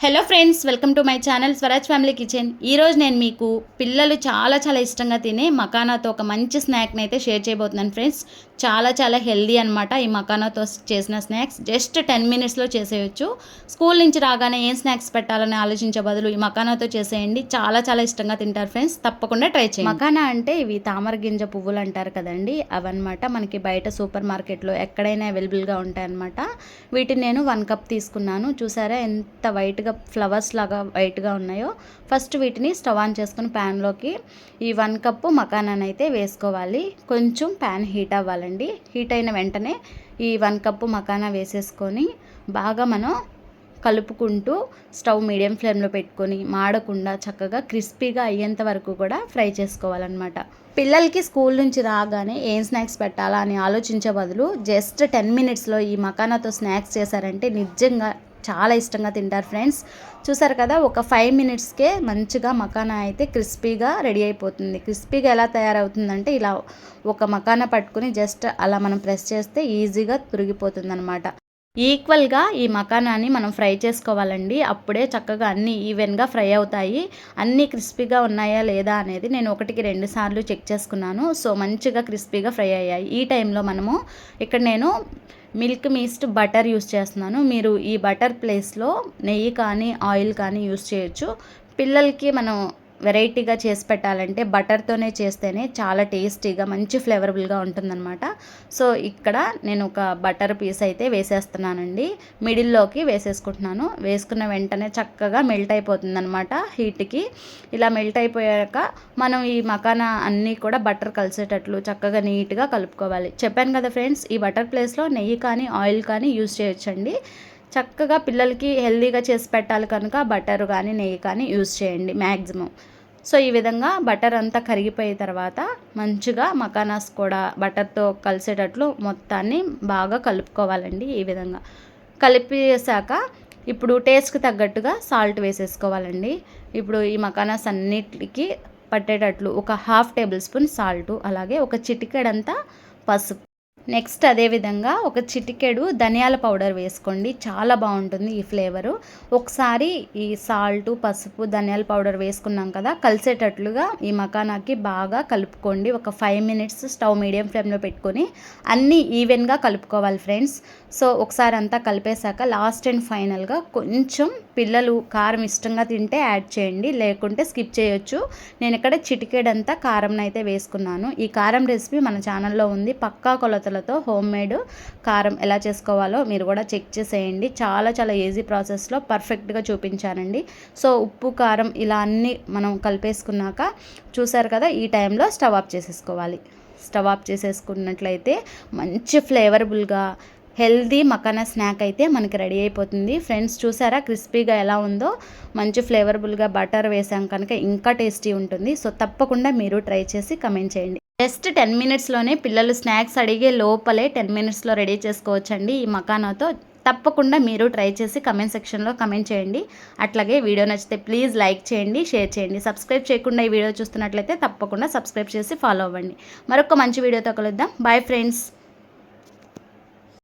Hello friends welcome to my channel Swaraj family kitchen ఈరోజు నేను మీకు పిల్లలు చాలా చాలా ఇష్టంగా తినే మకానాతో ఒక మంచి స్నాక్ని అయితే షేర్ చేయబోతున్నాను ఫ్రెండ్స్ చాలా చాలా హెల్దీ అనమాట ఈ మకానాతో చేసిన స్నాక్స్ జస్ట్ టెన్ మినిట్స్లో చేసేయచ్చు. స్కూల్ నుంచి రాగానే ఏం స్నాక్స్ పెట్టాలని ఆలోచించే బదులు ఈ మకానాతో చేసేయండి. చాలా చాలా ఇష్టంగా తింటారు ఫ్రెండ్స్ తప్పకుండా ట్రై చేయండి. మకానా అంటే ఇవి తామర గింజ పువ్వులు అంటారు కదండి. అవన్నమాట మనకి బయట సూపర్ మార్కెట్లో ఎక్కడైనా అవైలబుల్గా ఉంటాయన్నమాట. వీటిని నేను వన్ కప్ తీసుకున్నాను. చూసారా ఎంత వైట్గా ఫ్లవర్స్ లాగా వైట్గా ఉన్నాయో ఫస్ట్ వీటిని స్టవ్ ఆన్ చేసుకుని ప్యాన్లోకి ఈ వన్ కప్పు మకానాన్ని అయితే వేసుకోవాలి. కొంచెం ప్యాన్ హీట్ అవ్వాలండి. హీట్ అయిన వెంటనే ఈ వన్ కప్పు మకానా వేసేసుకొని బాగా మనం కలుపుకుంటూ స్టవ్ మీడియం ఫ్లేమ్లో పెట్టుకొని మాడకుండా చక్కగా క్రిస్పీగా అయ్యేంత వరకు కూడా ఫ్రై చేసుకోవాలన్నమాట. పిల్లలకి స్కూల్ నుంచి రాగానే ఏం స్నాక్స్ పెట్టాలా అని ఆలోచించే బదులు జస్ట్ టెన్ మినిట్స్లో ఈ మకానాతో స్నాక్స్ చేశారంటే నిజంగా చాలా ఇష్టంగా తింటారు ఫ్రెండ్స్. చూసారు కదా ఒక ఫైవ్ మినిట్స్కే మంచిగా మకానా అయితే క్రిస్పీగా రెడీ అయిపోతుంది. క్రిస్పీగా ఎలా తయారవుతుందంటే ఇలా ఒక మకానా పట్టుకుని జస్ట్ అలా మనం ప్రెస్ చేస్తే ఈజీగా తురిగిపోతుంది అనమాట ఈక్వల్గా ఈ మకానాన్ని మనం ఫ్రై చేసుకోవాలండి. అప్పుడే చక్కగా అన్నీ ఈవెన్గా ఫ్రై అవుతాయి. అన్నీ క్రిస్పీగా ఉన్నాయా లేదా అనేది నేను ఒకటికి రెండు సార్లు చెక్ చేసుకున్నాను. సో మంచిగా క్రిస్పీగా ఫ్రై అయ్యాయి. ఈ టైంలో మనము ఇక్కడ నేను మిల్క్ మీస్ట్ బటర్ యూస్ చేస్తున్నాను. మీరు ఈ బటర్ ప్లేస్లో నెయ్యి కానీ ఆయిల్ కానీ యూస్ చేయొచ్చు. పిల్లలకి మనం వెరైటీగా చేసి పెట్టాలంటే బటర్తోనే చేస్తేనే చాలా టేస్టీగా మంచి ఫ్లేవరబుల్గా ఉంటుందన్నమాట. సో ఇక్కడ నేను ఒక బటర్ పీస్ అయితే వేసేస్తున్నానండి. మిడిల్లోకి వేసేసుకుంటున్నాను. వేసుకున్న వెంటనే చక్కగా మెల్ట్ అయిపోతుందన్నమాట హీట్కి. ఇలా మెల్ట్ అయిపోయాక మనం ఈ మకానా అన్నీ కూడా బటర్ కలిసేటట్లు చక్కగా నీట్గా కలుపుకోవాలి. చెప్పాను కదా ఫ్రెండ్స్ ఈ బటర్ ప్లేస్లో నెయ్యి కానీ ఆయిల్ కానీ యూజ్ చేయొచ్చండి. చక్కగా పిల్లలకి హెల్దీగా చేసి పెట్టాలి కనుక బటర్ కానీ నెయ్యి కానీ యూజ్ చేయండి మ్యాక్సిమం సో ఈ విధంగా బటర్ అంతా కరిగిపోయిన తర్వాత మంచిగా మకానాస్ కూడా బటర్తో కలిసేటట్లు మొత్తాన్ని బాగా కలుపుకోవాలండి ఈ విధంగా. కలిపేసాక ఇప్పుడు టేస్ట్కి తగ్గట్టుగా సాల్ట్ వేసేసుకోవాలండి. ఇప్పుడు ఈ మకానాస్ అన్నిటికి పట్టేటట్లు ఒక హాఫ్ టేబుల్ స్పూన్ సాల్ట్ అలాగే ఒక చిటికెడంతా పసుపు. నెక్స్ట్ అదేవిధంగా ఒక చిటికెడు ధనియాల పౌడర్ వేసుకోండి. చాలా బాగుంటుంది ఈ ఫ్లేవరు. ఒకసారి ఈ సాల్ట్ పసుపు ధనియాల పౌడర్ వేసుకున్నాం కదా కలిసేటట్లుగా ఈ మకానాకి బాగా కలుపుకోండి. ఒక ఫైవ్ మినిట్స్ స్టవ్ మీడియం ఫ్లేమ్లో పెట్టుకొని అన్నీ ఈవెన్గా కలుపుకోవాలి ఫ్రెండ్స్. సో ఒకసారి అంతా కలిపేశాక లాస్ట్ అండ్ ఫైనల్గా కొంచెం పిల్లలు కారం ఇష్టంగా తింటే యాడ్ చేయండి. లేకుంటే స్కిప్ చేయొచ్చు. నేను ఇక్కడ చిటికెడంతా కారం అయితే వేసుకున్నాను. ఈ కారం రెసిపీ మన ఛానల్లో ఉంది. పక్కా కొలతలతో హోమ్ మేడ్ కారం ఎలా చేసుకోవాలో మీరు కూడా చెక్ చేసేయండి. చాలా చాలా ఈజీ ప్రాసెస్లో పర్ఫెక్ట్గా చూపించానండి సో ఉప్పు కారం ఇలా అన్నీ మనం కలిపేసుకున్నాక చూసారు కదా ఈ టైంలో స్టవ్ ఆఫ్ చేసేసుకోవాలి. స్టవ్ ఆఫ్ చేసేసుకున్నట్లయితే మంచి ఫ్లేవరబుల్గా హెల్దీ మకానా స్నాక్ అయితే మనకి రెడీ అయిపోతుంది. ఫ్రెండ్స్ చూసారా క్రిస్పీగా ఎలా ఉందో? మంచి ఫ్లేవరబుల్గా బటర్ వేసాం కనుక ఇంకా టేస్టీ ఉంటుంది. సో తప్పకుండా మీరు ట్రై చేసి కమెంట్ చేయండి. జస్ట్ టెన్ మినిట్స్లోనే పిల్లలు స్నాక్స్ అడిగే లోపలే టెన్ మినిట్స్లో రెడీ చేసుకోవచ్చండి ఈ మకానాతో. తప్పకుండా మీరు ట్రై చేసి కమెంట్ సెక్షన్లో కమెంట్ చేయండి. అట్లాగే వీడియో నచ్చితే ప్లీజ్ లైక్ చేయండి షేర్ చేయండి. సబ్స్క్రైబ్ చేయకుండా ఈ వీడియో చూస్తున్నట్లయితే తప్పకుండా సబ్స్క్రైబ్ చేసి ఫాలో అవ్వండి. మరొక మంచి వీడియోతో కలుద్దాం. Bye friends.